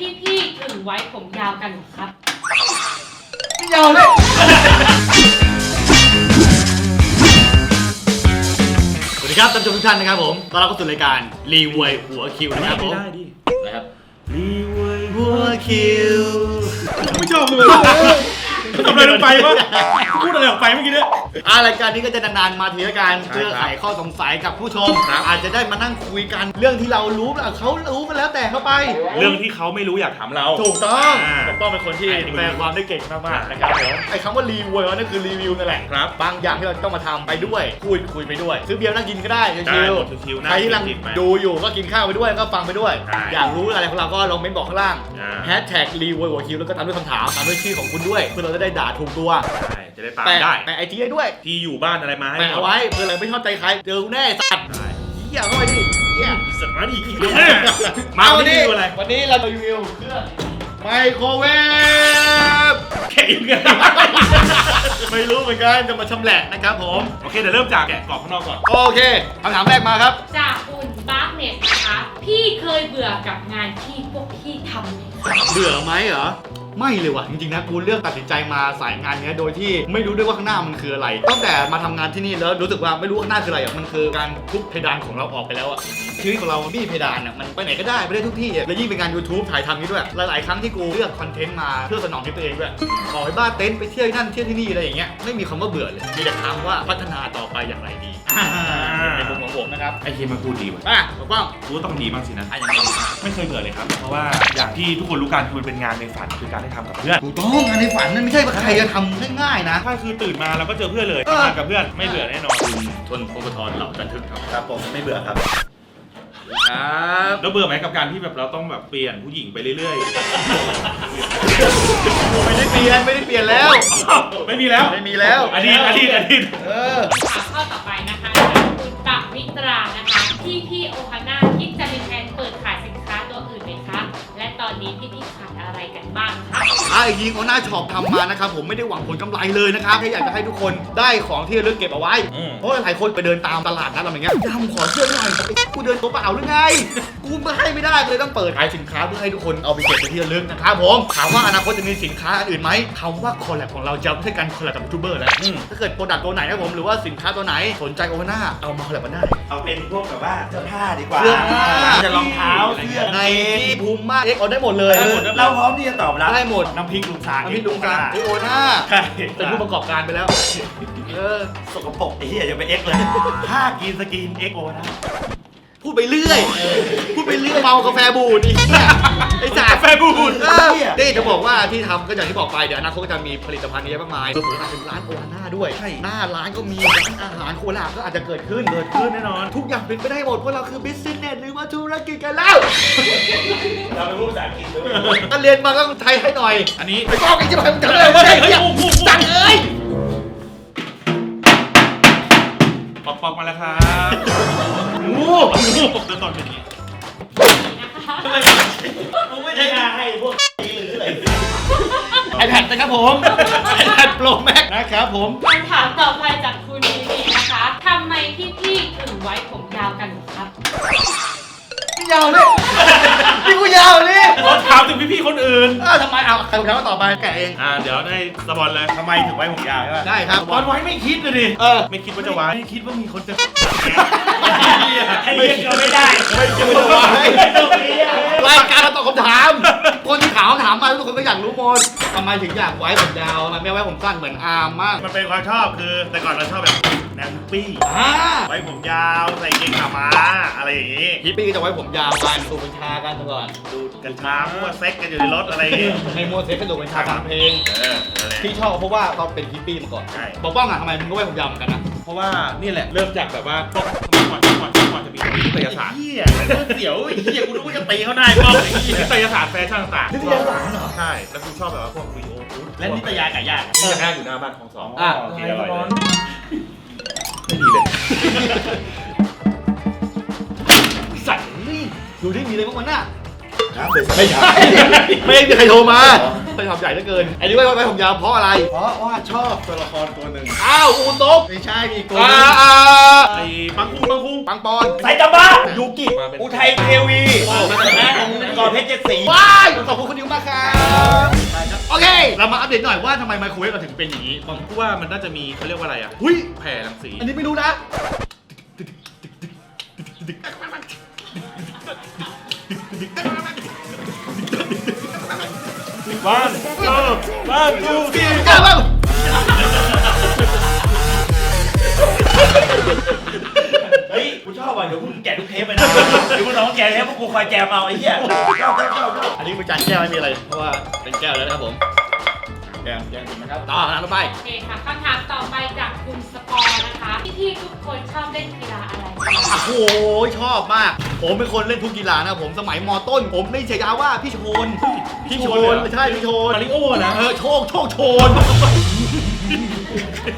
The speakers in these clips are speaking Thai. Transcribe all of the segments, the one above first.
พี่ๆถึงไว้ผมยาวกันเหรอครับ ยาวเลยสวัสดีครับท่านผู้ชมทุกท่านนะครับผมตอนรับเข้าสู่รายการรีววยหัวคิวนะครับผมได้ดินะครับรีเว้ยหัวคิว ไม่ชอบเลย ทำอะไรลงไปวะพูดอะไรออกไปเมื่อกี้เนี่ย อ่ารายการนี้ก็จะนานๆมาทีละการใช่เพื่อครับไขข้อสงสัยกับผู้ชม ครับ อาจจะได้มานั่งคุยกันเรื่องที่เรารู้แล้วเขารู้กันแล้วแต่เข้าไป เรื่องที่เขาไม่รู้อยากถามเรา ถูกต้องอ่า ปกป้องเป็นคนที่ใช่แปลความได้เก่งมากๆนะครับผมไอ้คำว่ารีวิวนั่นคือรีวิวนั่นแหละ ครับ บางอย่างที่เราต้องมาทำไปด้วยพูดคุยไปด้วย ซื้อเบียร์นั่งกินก็ได้ได้ชิวหมดชิวๆๆนั่งใครที่กำลังกินไปดูอยู่ก็กินข้าวไปด้วยก็ฟังไปด้วย ใช่อยากรู้อะไรของเราก็ลองเม้นบอกข้างล่างอ่า แฮชแท็กรีวิวหัวคิวแล้วก็ตามด้วยคำถามตามด้วยชื่อของคุณด้วยเพื่อเราจะได้ด่าถูกตัว ใช่จะได้ตามแปะได้แปะไอจีให้ด้วย ที่อยู่บ้านอะไรมาให้แปะเอาไว้เพื่อเราไม่ชอบใจใคร เจอกูแน่สัตว์ได้เหี้ยเข้าไปดิเหี้ยอีสัตว์มาดิอีกเดี๋ยวแน่มาวันนี้ดูอะไรวันนี้เราจะรีวิวเครื่องไมโครเวฟแข่งกันไม่รู้เหมือนกันจะมาชำแหละนะครับผม โอเคเดี๋ยวเริ่มจากแกะกรอบข้างนอกก่อน โอเคคำถามแรกมาครับ จากคุณบาร์เน็ตนะคะ พี่เคยเบื่อกับงานที่พวกพี่ทำไหมคะเบื่อไหมเหรอ ไม่เลยว่ะจริงๆนะกูเลือกตัดสินใจมาสายงานเนี้ยโดยที่ไม่รู้ด้วยว่าข้างหน้ามันคืออะไร ตั้งแต่มาทำงานที่นี่แล้วรู้สึกว่าไม่รู้ข้างหน้าคืออะไรอะมันคือการทุบเพดานของเราออกไปแล้วอะชีวิตของเรามันไมมีเพดานอะมันไปไหนก็ได้ไปได้ทุกที่อะแล้วยิ่งเป็นงาน YouTube ถ่ายทำนี้ด้วยหลายๆครั้งที่กูเลือกคอนเทนต์มาเพื่อสนองให้ตัวเองด้วยขอไปบ้านเต็นท์ไปเที่ยวที่นั่นเที่ยวที่นี่อะไรอย่างเงี้ยไม่มีคำว่าเบื่อเลยมีแต่คำว่าพัฒนาต่อไปอย่างไรดี ในมุมของผมนะครับไอเคมันพูดดีว่ะอะถูกต้องกูก็ต้องดีบ้างสินะ อะยังไงดีไม่เคยเบื่อเลยครับ เพราะว่าอย่างที่ทุกคนรู้กันคือมันเป็นงานในฝันคือการได้ทำกับเพื่อนถูกต้องงานในฝันนั่นไม่ใช่ว่าใครจะทำง่ายๆนะ ถ้าคือตื่นมาเราก็เจอเพื่อนเลยเออ ทำงานกับเพื่อนไม่เบื่อแน่นอนทนพงศธรเหล่าจันทึกครับครับผมไม่เบื่อครับ ครับแล้วเบื่อไหมกับการที่แบบเราต้องแบบเปลี่ยนผู้หญิงไปเรื่อยไม่ได้เปลี่ยนไม่ได้เปลี่ยนแล้ว ๆ ไม่มีแล้วไม่มีแล้ว อดีตอดีตอดีต เออ ถามข้อต่อไป นะคะพี่พี่โอฮาน่าคิดจะรีแทนเปิดขายสินค้าตัวอื่นไหมคะ และตอนนี้พี่พี่ขายอะไรกันบ้างคะ อะอีกทีเขาหน้าช็อปทำมานะครับผมไม่ได้หวังผลกำไรเลยนะครับแค่อยากจะให้ทุกคนได้ของที่ระลึกเก็บเอาไว้ อืม เพราะว่าหลายคนไปเดินตามตลาดนัดอะไรอย่างเงี้ยยำขอเสื้อหน่อยกูเดินตัวเปล่าหรือไง กูไม่ให้ไม่ได้เลยต้องเปิดขายสินค้าเพื่อให้ทุกคนเอาไปเก็บไปที่ระลึกนะครับผมถามว่าอนาคตจะมีสินค้าอื่นไหมคำว่าคอลแลบของเราจะไม่ใช่การคอลแลบกับยูทูบเบอร์แล้วอืมถ้าเกิดโปรดักต์ตัวไหนนะผมหรือว่าสินค้าตัวไหนสนใจโอน่าเอามาคอลแลบกันได้เอาเป็นพวกแบบว่าเสื้อผ้าดีกว่าเสื้อผ้า จะรองเท้าเสื้อในที่ภูมิมากเอ็กเอาได้หมดเลย เออเราพร้อมที่จะตอบรับได้หมด น้ำพริกลุงซางพี่ลุงกันไอโอน่าใช่เป็นผู้ประกอบการไปแล้วเออสกปรกไอ้เหี้ยอย่าไปเอ็กเลยผ้ากินสกินเอ็กโอนะ พูดไปเรื่อย พูดไปเรื่อยเมากาแฟบูดอีกเนี่ยไอ้จ่ากาแฟบูด เออนี่จะบอกว่าที่ทำก็อย่างที่บอกไปเดี๋ยวอนาคตก็จะมีผลิตภัณฑ์เยอะมากมายเผื่อๆอาจจะเป็นร้านโอน่าด้วยหน้าร้านก็มีร้านอาหารโคลาก็อาจจะเกิดขึ้น เกิดขึ้นแน่นอน ทุกอย่างเป็นไปได้หมดเพราะเราคือบิสเนสหรือว่าธุรกิจกันแล้ว เราเป็นผู้ภาษาอังกฤษด้วยถ้าเรียนมาก็ไทยให้หน่อยอันนี้ ไอ้ก้องไอ้ที่มันจำอะไรวะเนี่ยไอ้เหี้ย สั่งเอ้ย ปอกปอกมาแล้วครับ งูงูเดินตอนเป็นอย่างนี้นะคะมึงไม่ใช่งานให้พวกนี้หรืออะไรไอแพดนะครับผมไอแพดโปรแม็กนะครับผมคำถามต่อไปจากคุณมินีนะคะทำไมพี่พี่ถึงไว้ผมยาวกันเหรอครับ ยาวเลยนี่กูยาวเลย เขาถามถึงพี่ๆ คนอื่น เออทำไมเอาใครถามมาต่อไปแกะเองอ่าเดี๋ยวได้สปอนเลยทำไมถึงไว้ผมยาวใช่ป่ะได้ครับตอนไว้ไม่คิดเลยดิเออไม่คิดว่าจะไว้ไม่คิดว่ามีคนจะให้เรียกก็ไม่ได้ไม่คิดว่าจะไว้รายการเราตอบคำถาม คนที่ถามคำถามมาทุกคนก็อยากรู้หมดทำไมถึงอยากไว้ผมยาวทำไมไม่ไว้ผมสั้นเหมือนอาร์มมากมันเป็นความชอบคือแต่ก่อนเราชอบแบบแนวฮิปปี้อ่าไว้ผมยาวใส่เกงขาม้าอะไรอย่างงี้ฮิปปี้ก็จะไว้ผมยาวกันสูบกัญชากันก่อนดูกัญชามั่วเซ็กกันอยู่ในรถอะไรอย่างงี้ให้มัวเซ็กกระดูกกัญชาฟังเพลงเออนั่นแหละ ที่ชอบเพราะว่าเขาเป็นฮิปปี้มาก่อนใช่ บอกป้องอะทำไมมึงก็ไว้ผมยาวเหมือนกันนะเพราะว่านี่แหละเริ่มจากแบบว่าพวกสมัยก่อนสมัยก่อนสมัยก่อนจะมีนิตยสารเฮียเสียวไอ้เฮียกูนึกว่าจะตีเขาได้ก็ไอ้เฮียนิตยสารแฟชั่นต่างๆนิตยสารเหรอ ใช่ แล้วกูชอบแบบว่าพวกวีโอฟูดและนิตยาไก่ย่างที่จะนั่งอยู่หน้าบ้านของสองอะโอเคอร่อยเลย ไม่ดีเลยสัตว์นี่ดูที่มีอะไรบ้างวะน่ะครับเดี๋ยวไม่ใช่ไม่มีใครโทรมาเคยทำใหญ่เหลือเกินอันนี้ไว้ไว้ผมยาวเพราะอะไร เพราะว่าชอบตัวละครตัวหนึ่งอ้าวอูตกไม่ใช่มีอีกตัวหอ่านึงอ่าไอ้ปังคุงปังคุงปังปอนไซตามะยูกิมาเป็นอุทัยเทวีนะก่อเพชรเจ็ดสีว้ายขอบคุณคุณดิวมากครับ โอเค เรามาอัปเดตหน่อยว่าทำไมไมโครเวฟเราถึงเป็นอย่างนี้ผมคิดว่ามันน่าจะมีเขาเรียกว่าอะไรอะหุ้ยแผ่รังสี อันนี้ไม่รู้นะบ้านเออบ้านดูสิเก้าบ้างเฮ้ย กูชอบว่ะเดี๋ยวมึงแกะทุกเทปไปนะ เดี๋ยวมึงน้องแกะเทปพวกกูคอยแจมเอาไอ้เหี้ยชอบชอบชอบชอบอันนี้เป็นจานแก้วไม่มีอะไร เพราะว่าเป็นแก้วแล้วนะครับผม แก้วแก้วจริงนะครับ ต่อนะต่อไป โอเคค่ะคำถามต่อไปจากคุณสปอร์นะคะ พี่ๆทุกคนชอบเล่นกีฬาอะไรคะโอ้โหชอบมาก ผมเป็นคนเล่นทุกกีฬานะครับผมสมัยมต้น ผมได้ฉายาว่าพี่โชนพี่โชนใช่พี่โชนมาริโอนะ เออโชคโชคโชน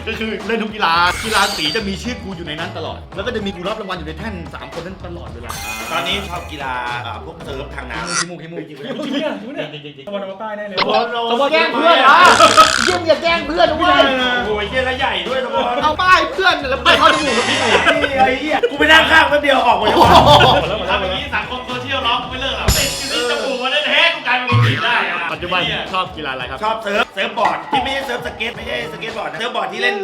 ก็คือเล่นทุกกีฬากีฬาสีจะมีชื่อกูอยู่ในนั้นตลอด แล้วก็จะมีกูรับรางวัลอยู่ในแท่นสามคนนั้นตลอดเวลาตอนนี้ชอบกีฬาอ่าพวกเซิร์ฟทางน้ำขี้มูกขี้มูกขี้มูกจริงเนี่ยจริงเนี่ยจริงจริงจริงตะวันออกใต้แน่เลยสมมติแกล้งเพื่อนเหรอเยี่ยมอย่าแกล้งเพื่อนนะเว้ยโอ้ยเหี้ยและใหญ่ด้วยสมองเอาป้ายเพื่อนแล้วป้ายเข้าจมูกกับพี่หนูไอ้เหี้ยกูไปนั่งข้างแป๊บเดียวออกหมดแล้วทำอย่างนี้สังคมโซเชียลร้องไม่เลิกหรอกติดอยู่ที่จมูกมันแท้ๆกูกลายเป็นคนผิดได้อะปั จจุบันชอบกีฬาอะไรครับ ชอบเซิร์ฟเซิร์ฟบอร์ดที่ไม่ใช่เซิร์ฟสเก็ตไม่ใช่สเก็ตบอร์ดนะเซิร์ฟบอร์ดที่เล่น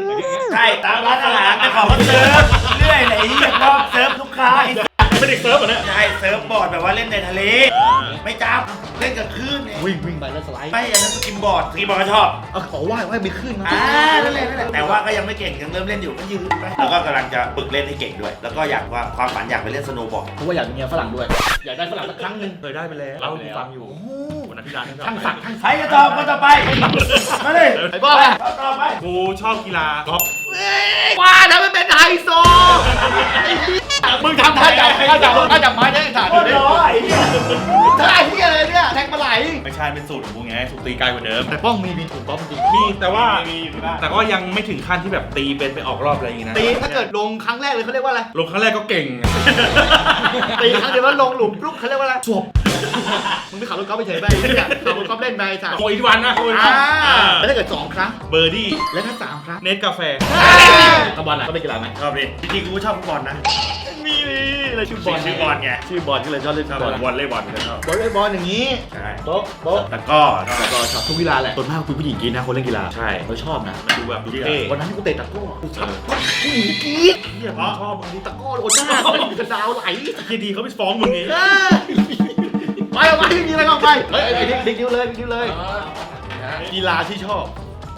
ใช่ตามร้านอาหารแต่ของก็เซิร์ฟเรื่อยไหนที่ชอบเซิร์ฟลูกค้าไอ้ไม่ได้เซิร์ฟเหรอเนี่ยใช่เซิร์ฟบอร์ดแบบว่าเล่นในทะเล ไม่จับเล่นกับคลื่นเนี่ยวิ่งวิ่งไปแล้วสไลด์ไม่อันนั้นสกิมบอร์ดสกิมบอร์ดก็ชอบเอาขอว่ายว่ายไปขึ้นมาอ่านั่นแหละนั่นแหละแต่ว่าก็ยังไม่เก่งยังเริ่มเล่นอยู่ก็ยืนไปแล้วก็กำลังจะฝึกเล่นให้เก่งด้วย แล้วก็อยากว่าความฝันอยากไปเล่นสโนว์บอร์ดเพราะว่าอยากมีเมียฝรั่งด้วย อยากได้ฝรั่งสักครั้งหนึ่งเคยได้ไปแล้วเล่าให้กูฟังอยู่ วันนั้นที่ร้านทั้งสักทั้งใครจะตอบมาต่อไป มาเลยไอ้บ้าไปไปเอาต่อไปกูชอบกีฬากอล์ฟว่าแล้วมันเป็นไฮโซ มึงทำท่าจับท่าจับท่าจับไม้ได้ถ่านโคตรร้อยไอ้เหี้ยท่าเฮียอะไรเนี่ยแทงปลาไหลไม่ใช่เป็นสูตรของกูไงสูตรตีไกลกว่าเดิม แต่ป้องมีมีถูกป้องจริงมีแต่ว่ามีอยู่ที่บ้านแต่ก็ยังไม่ถึงขั้นที่แบบตีเป็นไปออกรอบอะไรอย่างงี้นะตีถ้าเกิดลงครั้งแรกเลยเขาเรียกว่าอะไรลงครั้งแรกก็เก่งตีครั้งเดียวแล้วลงหลุมปุ๊บเขาเรียกว่าอะไรสวบมึงไปขับรถกอล์ฟไปเฉยไปขับรถกอล์ฟเล่นไปถ่ายโอ้ยอีกวันนะโอ้ยแล้วถ้าเกิดสองครั้งเบอร์ดี้แล้วถ้าสามครั้งเนสกาแฟตะบอลอะก็เป็นกีฬาไหมชอบดิจริงๆกูชอบฟุตบอลนะ มีอะไรชื่อบอลชื่อบอลไงชื่อบอลก็เลยชอบเล่นชอฟุบตบบออลลวอลเล่บอลก็ชอบบอลเล่นบอลอย่างนี้ใช่โต๊ะโต๊ะแต่ก็ชอบแล้วก็ชอบทุกกีฬาแหละส่วนมากเป็นผู้หญิงกินนะคนเล่นกีฬาใช่เขาชอบนะมันดูแบบดูเท่วันนั้นกูเตะตะกร้อกูชอบผู้หญิงกรี๊ดเฮียผมชอบมึงดิตะกร้อโดนหน้าเขากระดาวไหลเฮียดีเขาไปฟ้องมึงไงเอ้ยไปเอาไปมีอะไรก็เอาไปเฮ้ยไอ้ดิ๊กดิ๊กดิ๊วเลยดิ๊กดิ๊วเลยกีฬาที่ชอบ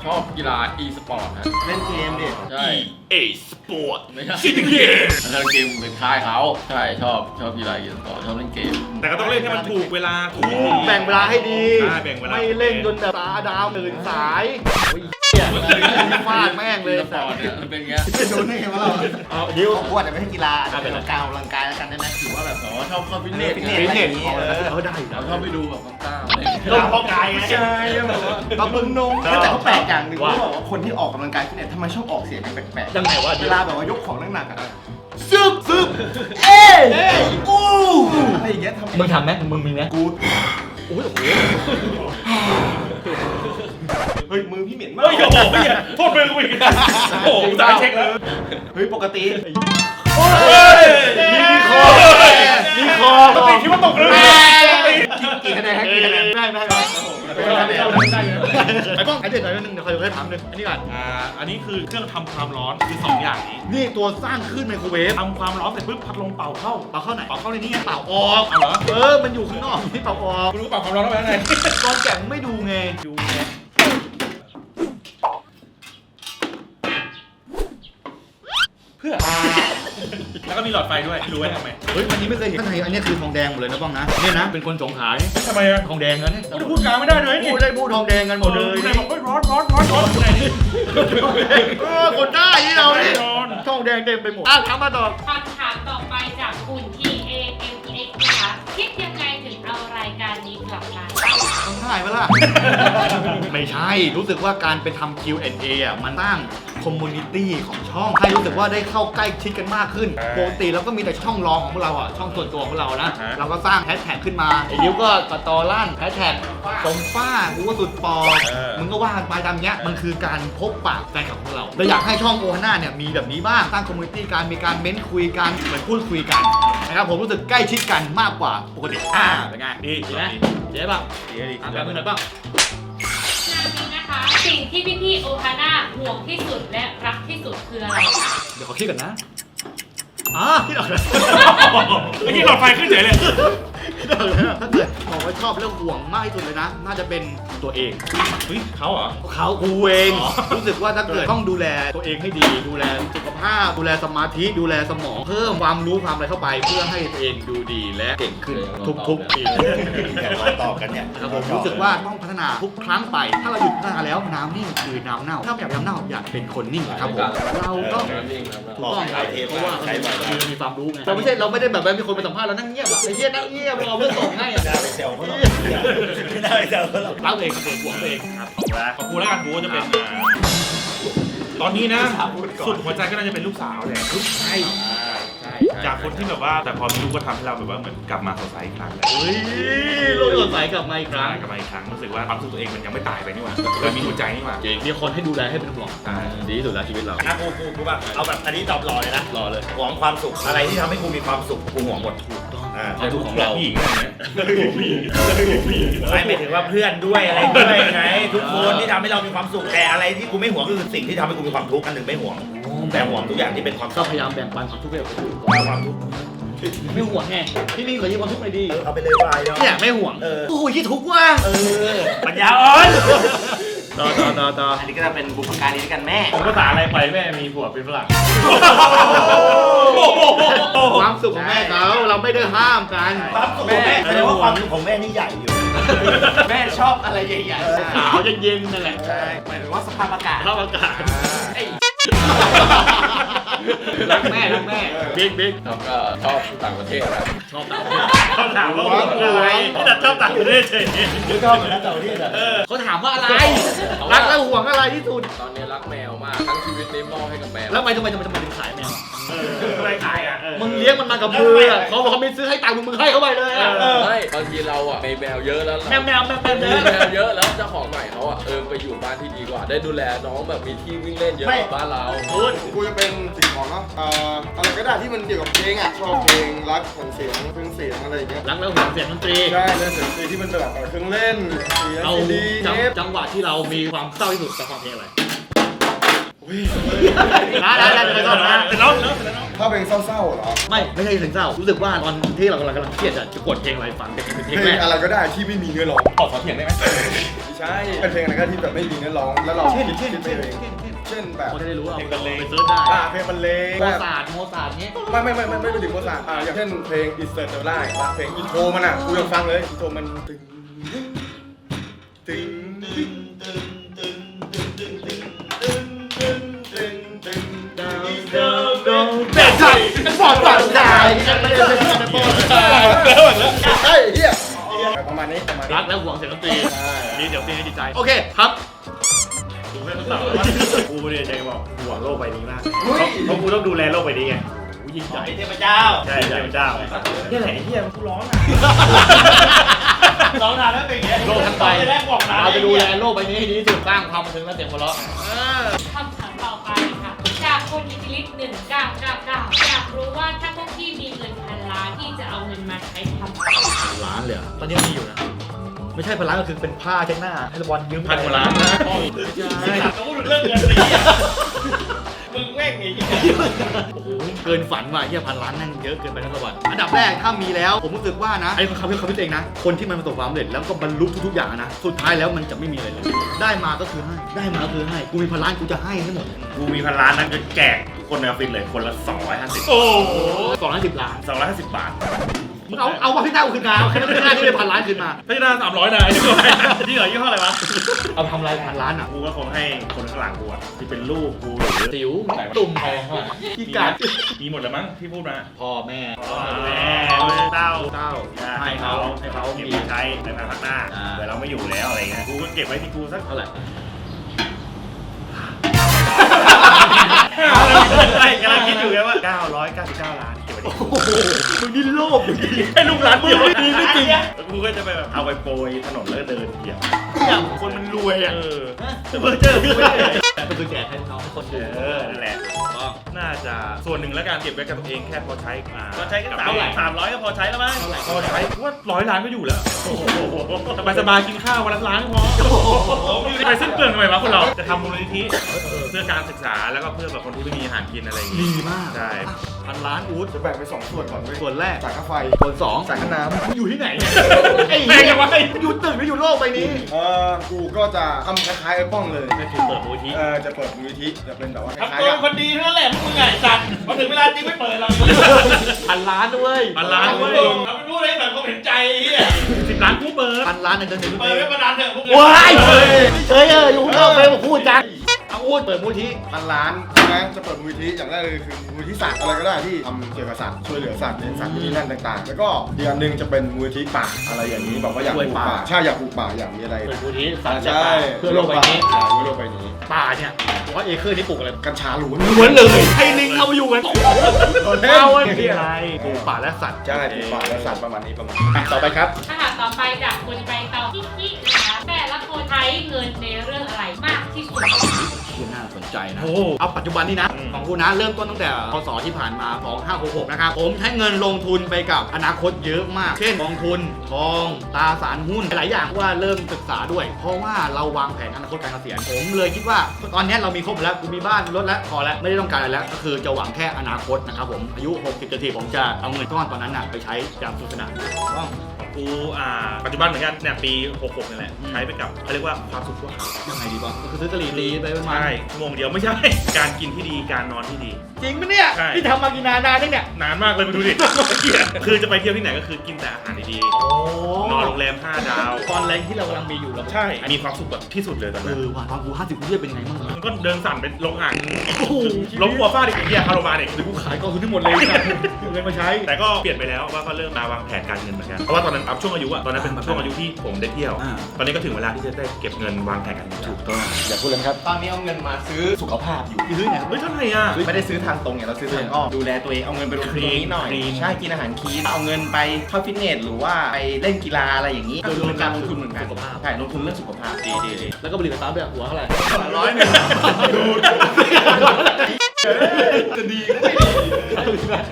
ชอบกีฬา e-sport ฮะ เล่นเกมดิใช่ เอสปอร์ตไม่ใช่ชิคเก้เล่นเกมเป็นค่ายเขาใช่ชอบชอบกีฬา e-sport ชอบเล่นเกม แต่ก็ต้องเล่นให้มันถูกเวลาถูกวิธี แบ่งเวลาให้ดี ใช่แบ่งเวลา ไม่เล่นจนแบบตาดาวตื่นสายโอ้ยเหี้ย ฟาดแม่งเลย e-sport เนี่ยมันเป็นอย่างเงี้ยโดนได้ไงวะเราเอาดิวกูอาจจะไม่ใช่กีฬาอาจจะเป็นการออกกำลังกายแล้วกันได้ไหมถือว่าแบบอ๋อชอบเข้าฟิตเนสฟิตไงเนสฟิตเนสอะไรอย่างงี้เออได้อยู่เรานะชอบไปดูแบบกล้าวๆอะไรอย่างเงี้ยลงพอกายไงใช่แบบว่าเราเพิ่งนงแต่เขาแปลกอย่างหนึ่งว่าเขาบอกว่าคนที่ออกกำลังกายฟิตเนสทำไมชอบออกเสียงแปลกยังไงวะๆดิเววลาแบบว่ายกของหนักๆอะซึบซึบเอ้ยอู้อะไรอย่างเงี้ยทำมึงทำไหมมึงมีไหมกูโอ้ยโอ้โห เฮ้ยมือพี่เหม็นมากเฮ้ยโอ้โหเฮียโทษมึงกูอีกโอ้โหสายเช็คแล้ว เฮ้ยปกติมีคอมีคอปกติคิดว่าตกเลยกี่คะแนนให้กี่คะแนนได้ได้ไอ้ป้องไอ้เด็ดหน่อยนึงเดี๋ยวใครจะถามหนึ่งอันนี้ก่อนอ่าอันนี้คือเครื่องทำความร้อนคือสองอย่างนี้นี่ตัวสร้างขึ้นไมโครเวฟทำความร้อนเสร็จปุ๊บพัดลมเป่าเข้าเป่าเข้าไหนเป่าเข้าในนี้ไงเป่าออกเอาเหรอเออมันอยู่ข้างนอกไม่เป่าออกคุณรู้เป่าความร้อนเข้าไปข้างในกองแก่งไม่ดูไงดูไงเพื่อ แล้วก็มีหลอดไฟด้วยไม่รู้ไว้ทำไมเฮ้ยอันนี้ไม่เคยเห็นข้างในอันนี้คือทองแดงหมดเลยนะป้องนะเนี่ยนะเป็นคนสงขลาทำไมอะทองแดงนะเนี่ยกูจะพูดกลางไม่ได้เลยนี่พูดได้พูดทองแดงกันหมดเลยกูเลยบอกเฮ้ยร้อนร้อนร้อนร้อนไหนนี่เออคนได้ที่เราเนี่ยร้อนทองแดงเต็มไปหมดอะทำมาต่อคำถามต่อไปจากคุณ T A M X นะคะคิดยังไงถึงเอารายการนี้กลับมาเอาหน้าง่ายไหมล่ะ ไม่ใช่รู้สึกว่าการไปทำ Q&A อะมันสร้าง คอมมูนิตี้ของช่องให้รู้สึกว่าได้เข้าใกล้ชิดกันมากขึ้นปกติเราก็มีแต่ช่องรองของพวกเราอะช่องส่วนตัวของเรานะเราก็สร้างแฮชแท็กขึ้นมาไอ้ยิ้วก็ตตอลั่นแฮชแท็กสมฟ้ากูว่าสุดปอมึงก็ว่ากันไปตามเนี้ย มันคือการพบปะแฟนคลับของเราเราอยากให้ช่องโอฮาน่าเนี่ยมีแบบนี้บ้างสร้างคอมมูนิตี้การมีการเม้นคุยกัน เหมือนพูดคุยกันนะครับผมรู้สึกใกล้ชิดกันมากกว่าปกติ อ่า เป็นไง ดีดีไหมเจ๊ป่ะดีดี อะแบบมือหน่อยป่ะ นามินนะคะ สิ่งที่พี่ๆโอฮาน่าห่วงที่สุดและรักที่สุดคืออะไรคะเดี๋ยวขอคิดก่อนนะอ่าคิดออกแล้วไอ้ที่หลอดไฟขึ้นเฉยเลย คิดออกแล้วถ้าเกิดบอกว่าชอบเรื่องห่วงมากที่สุดเลยนะ น่าจะเป็นตัวเอง เฮ้ยเขาเหรอ เขากูเองอ๋อ รู้สึกว่าถ้าเกิดต้องดูแลตัวเองให้ดี ดูแลสุขภาพ ดูแลสมาธิ ดูแลสมอง เพิ่มความรู้ความอะไรเข้าไป เพื่อให้ตัวเองดูดีและเก่งขึ้นทุกๆปีเดี๋ยวมาต่อกันเนี่ยนะครับผมรู้สึกว่าต้องพัฒนาทุกครั้งไป ถ้าเราหยุดพัฒนาแล้วน้ำนิ่งคือน้ำเน่า ถ้าไม่อยากเป็นน้ำเน่าอยากเป็นคนนิ่งครับผมเราต้อง ถูกต้องครับเพราะว่าคือมีความรู้ไงเราไม่ใช่เราไม่ได้แบบว่ามีคนไปสัมภาษณ์เรานั่งเงียบอะไอ้เหี้ยนั่งเงียบรอเพื่อนส่งให้อะไม่น่าไปแซวเขาหรอกไม่น่าไปแซวเขาหรอกเล่าเองเองหวงเองครับขอบคุณแล้วกันกูจะเป็นตอนนี้นะ สุดหัวใจก็น่าจะเป็นลูกสาวแหละลูกชายจากคนที่แบบว่าแต่พอมีลูกก็ทำให้เราแบบว่าเหมือนกลับมาสดใสอีกครั้งเลยเฮ้ยโลกสดใสกลับมาอีกครั้งกลับมาอีกครั้งรู้สึกว่าความสุขตัวเองมันยังไม่ตายไปนี่หว่าเรามีหัวใจนี่หว่าจริงมีคนให้ดูแลให้เป็นห่วงดีที่สุดแล้วชีวิตเรานะกูกูกูแบบเอาแบบอันนี้ตอบรอเลยนะรอเลยหวงความสุขอะไรที่ทำให้กูมีความสุขกูหวงหมด อ่าในทุกของเราผู้หญิงอะไรเงี้ยไม่หมายถึงว่าเพื่อนด้วยอะไรด้วยไงทุกคนที่ทำให้เรามีความสุขแต่อะไรที่กูไม่หวงก็คือสิ่งที่ทำให้กูมีความทุกข์อันหนึ่งไม่หวง แต่หวงทุกอย่างที่เป็นความก็สุขพยายามแบ่งปันความทุกข์ให้กับคนอื่นเอาความทุกข์ไม่ห่วงไงที่นี่ขอยืมความทุกข์หน่อยดีเออเอาไปเลยวายเนาะ เนี่ยไม่ห่วงเออ โอ้ยทุกข์ว่ะเออ ปัญญาอ่อน ต่อต่อต่อต่ออันนี้ก็จะเป็นบุพการีด้วยกันแม่ ผมภาษาอะไรไปแม่มีผัวเป็นฝรั่งความสุขของแม่เขาเราไม่ได้ห้ามกัน ความสุขของแม่แสดงว่าความสุขของแม่นี่ใหญ่อยู่ แม่ชอบอะไรใหญ่ขาวเย็นๆนั่นแหละๆใช่หมายถึงว่าสภาพอากาศเข้าอากาศ รักแม่รักแม่ บิ๊กบิ๊กครับก็ชอบต่างประเทศครับชอบต่างประเทศเขาถามว่าผมอะไรที่ดัดชอบต่างประเทศเฉยหรือชอบเหมือนนั้นต่างประเทศอะเขาถามว่าอะไร รักและห่วงอะไรที่สุด ตอนนี้รักแมวมากทั้งชีวิตนี้มอบให้กับแมว แล้วทำไมทำไมทำไมทำไมถึงขายแมว อะไรขายอะ มึงเลี้ยงมันมากับมืออะเขาบอกเขาไม่ซื้อให้ตังค์มึงมึงให้เขาไปเลยอะเออ ไม่บางทีเราอะมีแมวเยอะแล้วแมวแมวแมวแมวแมมีแมวเยอะแล้วเจ้าของใหม่เขาอะเออไปอยู่บ้านที่ดีกว่า ได้ดูแลน้องแบบมีที่วิ่งเล่นเยอะกว่าบ้านเรากูจะเป็นสิ่งของเนาะเอ่ออะไรก็ได้ที่มันเกี่ยวกับเพลงอะชอบเพลงรักของเสียงเครื่องเสียงอะไรอย่างเงี้ยรักและห่วงเสียงดนตรีใช่เล่นเสียงดนตรีที่มันแบบเครื่องเล่นเสียงเอาซีดีจัเทปจังหวะที่เรามีความเศร้าที่สุดกับความเพลงอะไร ได้ได้ได้ได้ได้แล้วแล้วแล้วถ้าเพลงเศร้าๆเหรอไม่ไม่ใช่ถึงเศร้า รู้สึกว่าตอนที่เรากำลังกำลังเครียดอะจะกดเพลงอะไรฟังเป็นเพลงเพแรลงกอะไรก็ได้ที่ไม่มีเนื้อร้องขอขอเถียงได้ไหมไม่ใช่เป็นเพลงอะไรก็ได้ที่แบบไม่มีเนื้อร้องแล้วเราเช่นคิดเช่นคิดไปเช่นเองเช่นเช่นเช่นแบบเขาจะได้รู้ว่าเราไปเซิร์ชได้อ่าเพลงบรรเลงโมแบบ ซาร์ทโมซาร์ทเนี้ยไม่ไม่ไม่ไม่ไม่ไปถึงโมซาร์ทอ่าอย่างเช่นเพลง It's the d e l i g h t เพลงอินโทรมันอะกูยังฟังเลยอินโทรมันตึงตึงตึงตึงตึงตึง ด็กไทยปอดปอดใจกันไม่ได้เป็นปอดใจใช่เฮียประมาณนี้ประมาณนี้รักและห่วงเสียงดนตรีนี่เดี๋ยวเพลงให้จิตใจ โอเคครับกูไม่ต้องตอบกูเนี่ยใจบอกห่วงโลกใบนี้มากเพราะกูต้องดูแลโลกใบนี้ไงยิ่งใหญ่เทพเจ้า ใช่ใช่เจ้าเนี่แหละไอ้เหี้ยกูร้องอะร้องนานแล้วเป็นอย่างเงี้ยโลกทั้งใบเราจะดูแลโลกใบนี้ให้ดีที่สุดสร้างความบันเทิงและเสียงหัวเราะ จากคนอิตาลีหนึ่งเก้าเก้าเก้าอยากรู้ว่าถ้าพวกพี่มีเงินพันล้านที่จะเอาเงินมาใช้ทำอะไรล้านเลยเหรอตอนนี้มีอยู่นะ ไม่ใช่พันล้านก็คือเป็นผ้าเช็ดหน้าให้บอลยืมพันกว่าล้านนะ ใช่ เขาพูดเรื่องเงินสิมึง แม่งไอ้เหี้ยโอ้โหเกินฝันว่ะเฮียพันล้านนั่นเยอะเกินไปนะสวัสดิ์อันดับแรกถ้ามีแล้วผมรู้สึกว่านะไอ้คำพูดคำพูดเองนะ คนที่มันประสบความสำเร็จแล้วก็บรรลุทุกๆอย่างนะสุดท้ายแล้วมันจะไม่มีอะไรเลยได้มาก็คือให้ได้มาก็คือให้กูมีพันล้านกูจะให้ให้หมดกูมีพันล้านนั้นจะแจกทุกคนในออฟฟิศเลยคนละ250 โอ้โหสองล้านสิบล้าน 250 บาท มึงเอาเอามาที่หน้ากูคืนมาเอาแค่นั้นที่หน้าที่ได้พันล้านคืนมาถ้าจะได้สามร้อยนายดีกว่าที่เหลือยี่ห้ออะไรวะเอาทำอะไรพันล้านอะกูก็คงให้คนข้างหลังกูอะที่เป็นลูกกูหรือสิวตุ่มขี้กาดมีหมดแล้วมั้งที่พูดมาพ่อแม่แม่เต้าเต้าให้เขาให้เขาเก็บไว้ใช้ในภายภาคหน้าอ่าเดี๋ยวเราไม่อยู่แล้วอะไรเงี้ยกูก็เก็บไว้ที่กูสักเท่าไหร่ กำลังคิดอยู่ไงว่า999ล้านเก็บไว้ที่กูโอ้โหมึงนี่โลภอยู่ดีให้ลูกหลานมึงไม่ดีไม่จริงแล้วกูก็จะไปแบบเอาไปโปรยถนนแล้วก็เดินเหยียบเนี่ยคนมันรวยอะเออจะเพิ่งเจอกูไม่ได้แต่เป็นตัวแจกให้เขาให้คนเอดูอนั่นแหละก็น่าจะส่วนหนึ่งแล้วการเก็บไว้กับตัวเองแค่พอใช้อ่าก็ใช้กันกับสามตัวเองสามร้อยก็พอใช้แล้วมั้งพอใช้ว่าร้อยล้านก็อยู่แล้วสบายสบายๆกินข้าววันละล้านก็พอไปสิ้นเปลืองทำไมวะคนเราจะทำมูลนิธิ เพื่อการศึกษาแล้วก็เพื่อแบบคนที่ไม่มีอาหารกินอะไรอย่างดีงี้มากใช่พันล้านอู๊ดจะแบ่งเป็นสองส่วนก่อนเว้ยส่วนแรกจ่ายค่าไฟส่วนสองจ่ายค่าน้มึงอยู่ที่ไหนเนี่ยไอ้แม่เหี้งยยังไงมึงอยู่ตึกหรืออยู่โลกใบนี้ำเออกูก็จะทำคล้ายๆไอ้ป้องเลยก็คือเปิดมูลนิธิเออจะเปิดมูลนิธิจะเป็นแบบว่าคทำล้ายตัวๆกัเป็นนคนดีเท่านั้นแหละพวกมึงไงสัตว์พอถึงเวลาจริงไม่เปิดเราพันล้านด้วยพันล้านเว้ยเราไม่รู้เลยสังคมเห็นใจไอ้เหี้ยสิบล้านกูเปิดพันล้านในเดือนหนึ่งเปิดไม่ประดานเถอะพวกมึง ว้ายเฉยเฉยเอออยู่ข้างนอกไปมาพูดจัง เอาอู๊ดเปิดมูลที่พันล้านใช่ไหมจะเปิดมูลนิธิอย่างแรกเลยคือมูลนิธิสัตว์อะไรก็ได้ที่ทำเกี่ยวกับสัตว์ช่วยเหลือสัตว์เลี้ยงสัตว์ที่นี่นั่นต่าง ๆ แล้วก็อีกอันหนึ่งจะเป็นมูลนิธิป่าอะไรอย่างนี้แบบว่าอยากปลูกป่าใช่อยากปลูกป่าอยากมีอะไร เปิดมูลที่สัตว์ใช่เพื่อโลกใบนี้ใช่เพื่อโลกใบนี้ป่าเนี่ยผมว่าเอเคอร์นี่ปลูกอะไรกัญชาหลูนล้วนเลยให้ลิงเอามาอยู่กันเอาเอาที่อะไรปลูกป่าและสัตว์ใช่ปลูกป่าและสัตว์ประมาณนี้ประมาณอะต่อไปครับคำถามต่อไปจากคุณไปต่อคิกคินะคะแต่ละคนใช้เงินในเรื่องอะไรมากที่สุดที่น่าสนใจนะ โอ้เอาปัจจุบันนี้นะ อืมของกูนะ เริ่มต้นตั้งแต่พศที่ผ่านมา2566 นะครับ ผมใช้เงินลงทุนไปกับอนาคตเยอะมาก เช่นกองทุน ทอง ตราสารหุ้น หลายอย่างว่าเริ่มศึกษาด้วย เพราะว่าเราวางแผนอนาคตการเกษียณ ผมเลยคิดว่า ตอนนี้เรามีครบแล้ว กูมีบ้านมีรถแล้วพอแล้ว ไม่ได้ต้องการอะไรแล้ว ก็คือจะหวังแค่อนาคตนะครับผม อายุ 60 70 ผมจะเอาเงินก้อนตอนนั้นน่ะไปใช้อย่างสนุกสนานต้องกูอ่าปัจจุบันเหมือนกันเนี่ยปี 66นี่แหละอืมใช้ไปกับเขาเรียกว่าความสุขชั่วคราวยังไงดีวะก็คือซื้อกะหรี่ดีไปประมาณใช่ชั่วโมงเดียวไม่ใช่ การกินที่ดีการนอนที่ดี จริงปะเนี่ยใช่นี่ทำมากี่นานนานเนี่ยนานมากเลยมาดูดิคือจะไปเที่ยวที่ไหนก็คือกินแต่อาหารดีโอ้ๆนอนโรงแรม5ดาว ตอนแรงที่เรากำลังมีอยู่เราใช่ มีความสุขแบบที่สุดเลยตอนเอนั้นอว่ะตอนกูห้าสิบกูเรียกเป็นไงบ้างวะมันก็เดินสั่นเป็นลงอ่างโอ้โหล้มหัวฟาดอีกไอ้เหี้ยเข้าโรงพยาบาลอีกหรือกูขายกองทุนที่หมดเลยนะ เอาเงินมาใช้ แต่ก็เปลี่ยนไปแล้วว่าก็เริ่มมาวางแผนการเงินเหมือนกัน เพราะว่าตอนนั้นอัพช่วงอายุอะตอนนั้นเป็นช่วงอายุที่ผมได้เที่ยว อ่า ตอนนี้ก็ถึงเวลาที่จะได้เก็บเงินวางแผนการเงินถูกต้องอย่าพูดเลยครับ ตอนนี้เอาเงินมาซื้อสุขภาพอยู่ ซื้อเนี่ยเฮ้ยเท่าไหร่อะ ไม่ได้ซื้อทางตรงเนี่ยเราซื้อทางอ้อมดูแลตัวเองเอาเงินไปลงทุนตรงนี้หน่อยคลีนใช่กินอาหารคลีนเอาเงินไปเข้าฟิตเนสหรือว่าไปเล่นกีฬาอะไรอย่างนี้ก็คือเป็นการลงทุนเหมือนกันสุขภาพ ใช่ลงทุนเรื่องสุขภาพดีดีดีแล้วก็บริษัทตามด้วยหัวเท่าไหร่ร้อยหนึ่ง จะดี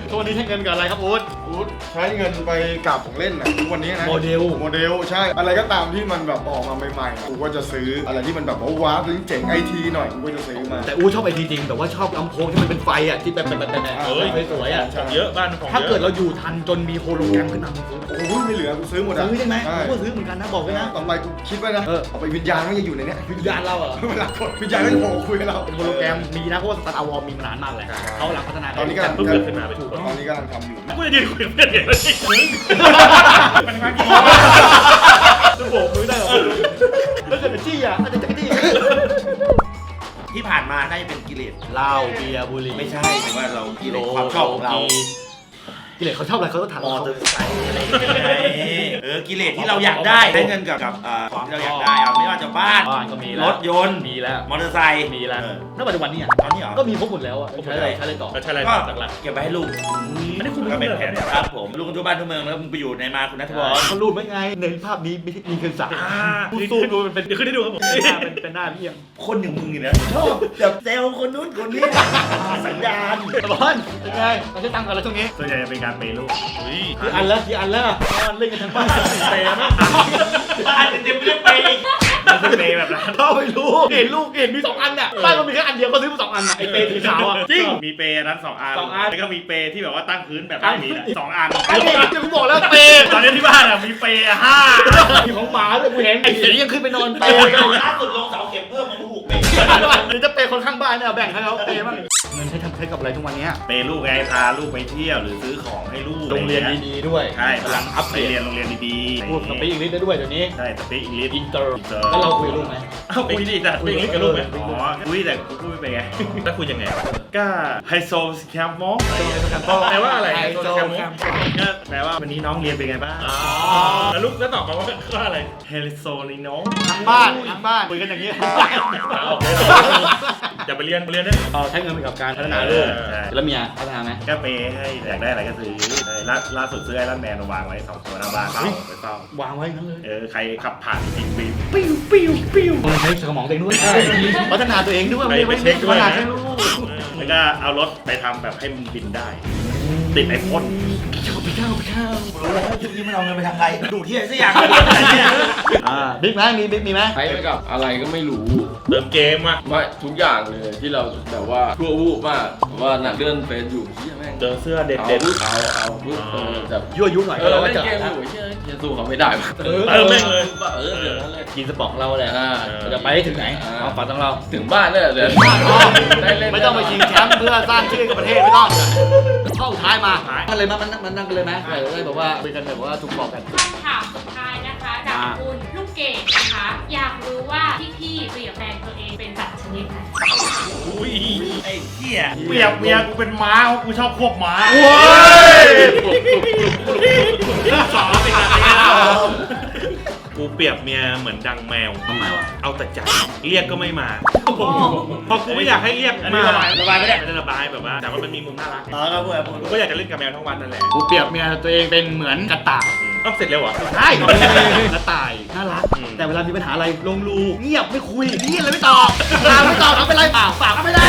ทุกวันนี้ใช้เงินกับอะไรครับอู๊ดกูใช้เงินไปกับของเล่นนะทุกวันนี้นะโมเดล โมเดลใช่ อะไรก็ตามที่มันแบบออกมาใหม่ๆอะกูก็จะซื้ออะไรที่มันแบบว่าว้าวเจ๋งไอทีหน่อยกูก็จะซื้อมา แต่อู๊ดชอบไอทีจริง แต่ว่าชอบลำโพงที่มันเป็นไฟอะที่แบบแบบแบบแบบเอเฮ้อยสวยๆอะใช่เยอะบ้านของถ้าเยอะเกิดเราอยู่ทันจนมีโฮโลแกรมขึ้นมามึงซื้อโอ้โหไม่เหลือกูซื้อหมดอะซื้อใช่ไหมใช่กูก็ซื้อเหมือนกันนะบอกเลยนะต่อไปกูคิดไว้นะเออ เอาไปวิญญาณมันจะอยู่ในเนี้ยวิญญาณเราเหรอเวลากดวิญญาณก็จะโผล่คุยกับเราเป็นโฮโลแกรมมีนะเพราะว่าสตาร์วอลมีมานานมากเลยเขาหลังพัฒนาตอนนี้กำลังเพิ่งเกิดขึ้นมาเป็นถูกตอนนี้กำลังทำอยู่ กูจะยืนคุยกับเพื่อนเห็นเลยมันครั้งที่จะโบกมือได้เหรอแล้วเกิดเป็นจี้อะอาจจะจะจี้ที่ผ่านมาน่าจะเป็นกิเลสเหล้าเบียร์บุหรี่ไม่ใช่แต่ว่าเรากิเลสความชอบของเรา กิเลสเขาชอบอะไรเขาต้องถามมอเราเตอร์ไซค์อะไรอย่างเงี้ยเออกิเลสที่เราอยากได้ได้เงินกับกับอ่าของที่เราอยากได้อะไม่ว่าจะบ้าน บ้านก็มีรแล้วถยนต์ มีแล้วมอเตอร์ไซค์มีแล้วเออณปัจจุบันเนี่ยตอนนี้เหรอ ก็มีครบหมดแล้วอะใช้อะไรใช้อะไรต่อก็ใช่อะไรก็หลัก เก็บไว้ให้ลูกอันนี้คุณก็เป็นรู้แผเลยนเหรอ ครับผมลูกกันทั่วบ้านทั่วเมืองแล้วมึงไปอยู่ในมาคุณนัทวรเขารู้ไหมไงในภาพนี้มีมีเงินสามอ่าพูดสู้ดูมันเป็นเดี๋ยวขึ้นให้ดูครับผม เป็นหน้าเป็นเป็นหน้าพี่ยังคนอย่างมึงเนี่ยนะชอบแบบเซลคนนู้นคนนี้สัญญาณตะบอนเป็นไงเราใช้ตังค์กันแล้วช่วงนี้ ส่วนใหญ่จะเป็นการเปย์ลูกเฮ้ยกี่อันแล้วกี่อันแล้วบ้านเล่นกันทั้งบ้านเปย์มั้งบ้านเต็มไปด้วยไป อีกไม่ใช่เปย์แบบนั้นเราไม่รู้เห็นลูกเห็นมีสองอันน่ะบ้านก็มีแค่อันเดียวก็ซื้อมาสองอันน่ะไอเปย์สีขาวอะจริง มีเปย์อันนั้นสองอันสองอัน แล้วก็มีเปย์ที่แบบว่าตั้งพื้นแบบไม่มีนอะสองอันไอ้เด็กจะกูบอกแล้วเปย์ตอนนี้ที่บ้านอะมีเปย์อะห้ามีของหมาด้วยกูเห็นไอ้เสียยังขึ้นไปนอนเปย์ล่าสุดลงเสาเข็มเพิ่มมาถูกไปย์หรือจะเปย์คนข้างบ้านเนี่ยแบ่งให้เขาเปย์บ้างเงินใช้ทำใช้กับอะไรทุกวันเนี้ยเปย์ลูกไงพาลูกไปเที่ยวหรือซื้อของให้ลูกโรงเรียนดีๆด้วยใช่กำลังอัพไปเรดเรียนโรงเรียนดีๆพูดสปีกอังกฤษได้ด้วยเดี๋ยวนี้ใช่สปีกอังกฤษอินเตอร์ อินเตอร์แล้วเราคุยกับลูกไหมเอ้าคุยดิจ้ะคุยอังกฤษกับลูกไหมอ๋อคุยแต่กูพูดไม่เป็นไงแล้วคุยยังไงก็ไฮโซสแคมป์มอแปลว่าอะไรไฮโซแคมป์ก็แปลว่าวันนี้น้องเรียนเป็นไงบ้างแล้วลูกแล้วตอบมาว่าว่าอะไรไฮโซนี่น้องทางบ้านทางบ้านคุยกันอย่างนี้ เอาเลยอย่าไปเรียนเรียนได้เอาใช้เงินไปกับการพัฒนาลูกใช่แล้วเมียพัฒนาไหมก็เปย์ให้อยากได้อะไรก็ซื้อใช่ล่าล่าสุดซื้อไอรอนแมนมาวางไว้สองตัวหน้าบ้านเฝ้าไปเฝ้าวางไว้งั้นเลยเออใครขับผ่านจริงบีมปิ้วปิ้วปิ้วใช้สมองตัวเองด้วยพัฒนาตัวเองด้วยไปไม่ไปไม่เช็คด้วยพัฒนานะแค่ลูก แล้วก็เอารถไปทำแบบให้มันบินได้ ติดไอพ่น รู้แล้วชุดนี้มันเอาเงินไปทำไรดูที่ไหนสักอย่างอ่าบิ๊กไหมมีบิ๊กมีไหมใช้ไปกับอะไรก็ไม่รู้เติมเกมอะไม่ทุกอย่างเลยที่เราแบบว่าทั่ววูบมากแบบว่าหนักเลื่อนเฟซอยู่เชี่ยแม่งเจอเสื้อเด็ดเด็ดเอาเอาปุ๊บเออแบบยั่วยุหน่อยเออเราเล่นจะเกมอยู่เชี่ยเชี่ยสู้เขาไม่ได้ว่ะเออเออแม่งเลยเออเดี๋ยวนั้นเลยกินสปอตของเราแหละจะไปให้ถึงไหนอ่าเอาฝันของเราถึงบ้านเนี่ยเดี๋ยวได้เล่นไม่ต้องไปชิงแชมป์เพื่อสร้างชื่อกับประเทศไม่ต้อง เข้าท้ายมามันเลยมามันมันนั่งกันเลยไหมเออได้แบบว่าคุยกันแบบว่าถูกบอกกัน คำถามสุดท้ายนะคะจากคุณลูกเกดนะคะ อยากรู้ว่าที่พี่เปรียบแฟนตัวเองเป็นสัตว์ชนิดไหนอุ้ยไอ้เหี้ยเปรียบเมียกูเป็นม้าเพราะกูชอบควบม้าโอ้ย สอนเป็นอะไร กูเปรียบเมียเหมือนดังแมว ทำไมวะ เอาแต่ใจเรียกก็ไม่มาเพราะกูไม่อยากให้เรียกอันนี้ระบายระบายไม่ได้ไม่ได้ระบายแบบว่า แต่ว่ามันมีมุมน่ารักอ๋อครับพูดครับพูดกูก็อยากจะเล่นกับแมวทั้งวันนั่นแหละ กูเปรียบเมียตัวเองเป็นเหมือนกระต่าย ต้องเสร็จแล้วเหรอ ใช่กระต่ายน่ารัก อืม แต่เวลามีปัญหาอะไรลงรูเงียบไม่คุยเงียบเลยไม่ตอบถามไม่ตอบทำเป็นไรเปล่าเปล่าก็ไม่ได้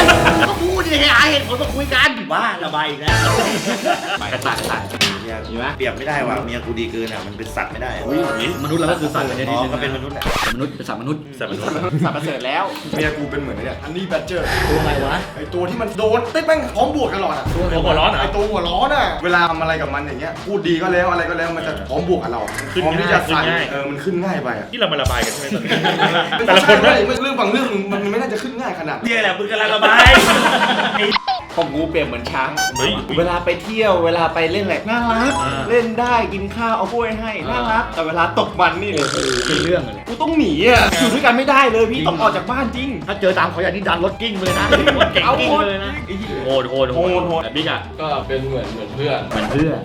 ก็พูดดิให้หาเหตุผลมาคุยกันบ้าระบายอีกแล้วกระต่ายกระต่ายเมียกูเปรียบไม่ได้ว่ะเมียกูดีเกินอะมันเป็นสัตว์ไม่ได้อะมนุษย์เราก็คือสัตว์ในอ๋ที่อนึงก็เป็นมนุษย์แหละมนุษย์เป็นสัตว์มนุษย์สัตว์มนุษย์สัตว์ประเสริฐแล้ว เมียกูเป็นเหมือนไอ้เนี่ยอันนี้แบดเจอร์ตัวไงวะ ไอตัวที่มันโดนติดแม่งพร้อมบวกตลอดอะตัวไงหัวร้อนเหรอไอตัวหัวร้อนอะเวลาทำอะไรกับมันอย่างเงี้ยพูดดีก็แล้วอะไรก็แล้วมันจะพร้อมบวกกับเราขึ้นพร้อมที่จะง่ายใส่ขึ้นง่าย เออมันขึ้นง่ายไปอะที่เรามาระบายกันใช่ไหมตอนนี้แต่แต่ละละคคนนไม่นะเรื่องบางเรื่องมันมันไม่น่าจะขึ้นง่ายขนาดนั้น เนี่ยแหละมึงกำลังระบาย ของกูเปรียบเหมือนช้าง เฮ้ยเวลาไปเที่ยวเวลาไปเล่นอะไรน่ารัก อ่าเล่นได้กินข้าวเอากล้วยให้น่ารัก แต่เวลาตกมันนี่เลยเป็นเรื่องเลย กูต้องหนีอะอยู่ด้วยกันไม่ได้เลยพี่ต้องออกจากบ้านจริง ถ้าเจอตามเขาอย่างนี้ดันรถกิ้งไปเลยนะรถเก่งกิ้งไปเลยนะโหดโหดโหดโหดแต่บิ๊กอะก็เป็นเหมือนเหมือนเพื่อน เหมือนเพื่อน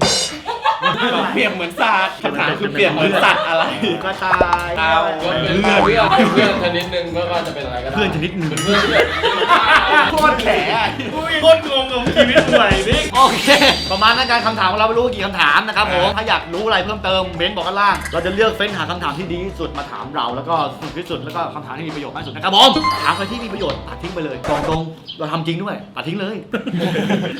เปรียบเหมือนสัตว์คำถามคือเปรียบเหมือนสัตว์อะไรกระต่ายเอาก็เป็นเพื่อนเพื่อนชนิดหนึ่งก็จะเป็นอะไรก็ได้เพื่อนชนิดหนึ่งเป็นเพื่อนที่แบบโคตรแขอะโคตรงงกับชีวิตกูเลยบิ๊กโอเคประมาณนั้นการคำถามของเราไม่รู้ว่ากี่คำถามนะครับผมถ้าอยากรู้อะไรเพิ่มเติมเม้นบอกกันล่าง เราจะเลือกเฟ้นหาคำถามที่ดีที่สุดมาถามเรา แล้วก็สนุกที่สุดแล้วก็คำถามที่มีประโยชน์มากที่สุดนะครับผมถามใครที่มีประโยชน์ตัดทิ้งไปเลยตรงตรงๆเราทำจริงด้วยตัดทิ้งเลย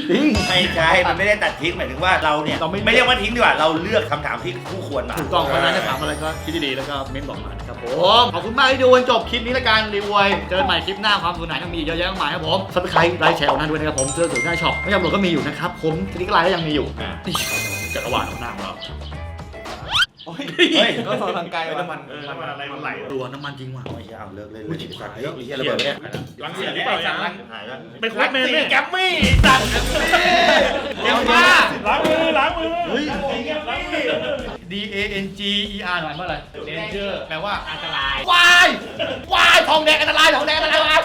จริงไม่ใช่มันไม่ได้ตัดทิ้งหมายถึงว่าเราเนี่ยเราไม่ไม่เรียกว่าทิ้งดีกว่าเราเลือกคำถามที่คู่ควรมา ถูกต้องเพราะฉะนั้นจะถามอะไรก็คิดดีๆแล้วก็เม้นบอกมานะครับผมขอบคุณมากที่ดูจนจบคลิปนี้ละกันรีวิวเจอกันใหม่คลิปหน้าความสนุกสนานยังมีเยอะแยะมากมายครับผมซับสไครต์ไลค์แชร์เอาหน้าด้วยนะครับผมเสื้อสูงหน้าช็อปไม่ยอมโหลดก็มีอยู่นะครับผมสติ๊กเกอร์ไลน์ก็ยังมีอยู่นี่จักรวาลของหน้าของเรา เฮ้ยก็ส่งทางไกลไอ้ว่ะ น้ำมันเออมันอะไรมันไหลตัวน้ำมันจริงว่ะไม่ใช่เอาเลิกเล่นเลยดิสัตว์เฮ้ยเฮียระเบิดเนี่ยลังเสียหรือเปล่ายังหายแล้วไปควักแมนเนี่ยแกมมี่สัตว์เดี๋ยวมาล้างมือล้างมือเฮ้ย D A N G E R หมายว่าอะไร Danger แปลว่าอันตรายวายวายทองแดงอันตรายทองแดงอันตราย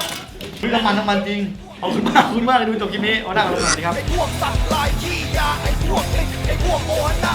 เฮ้ยน้ำมันน้ำมันจริงขอบคุณมากขอบคุณมากเลยดูจบคลิปนี้เอาหน้ากันลงหน่อยดีครับ ไอ้พวกสัตว์ลายขี้ยาไอ้พวกไอ้ไอ้พวกโอหันหน้า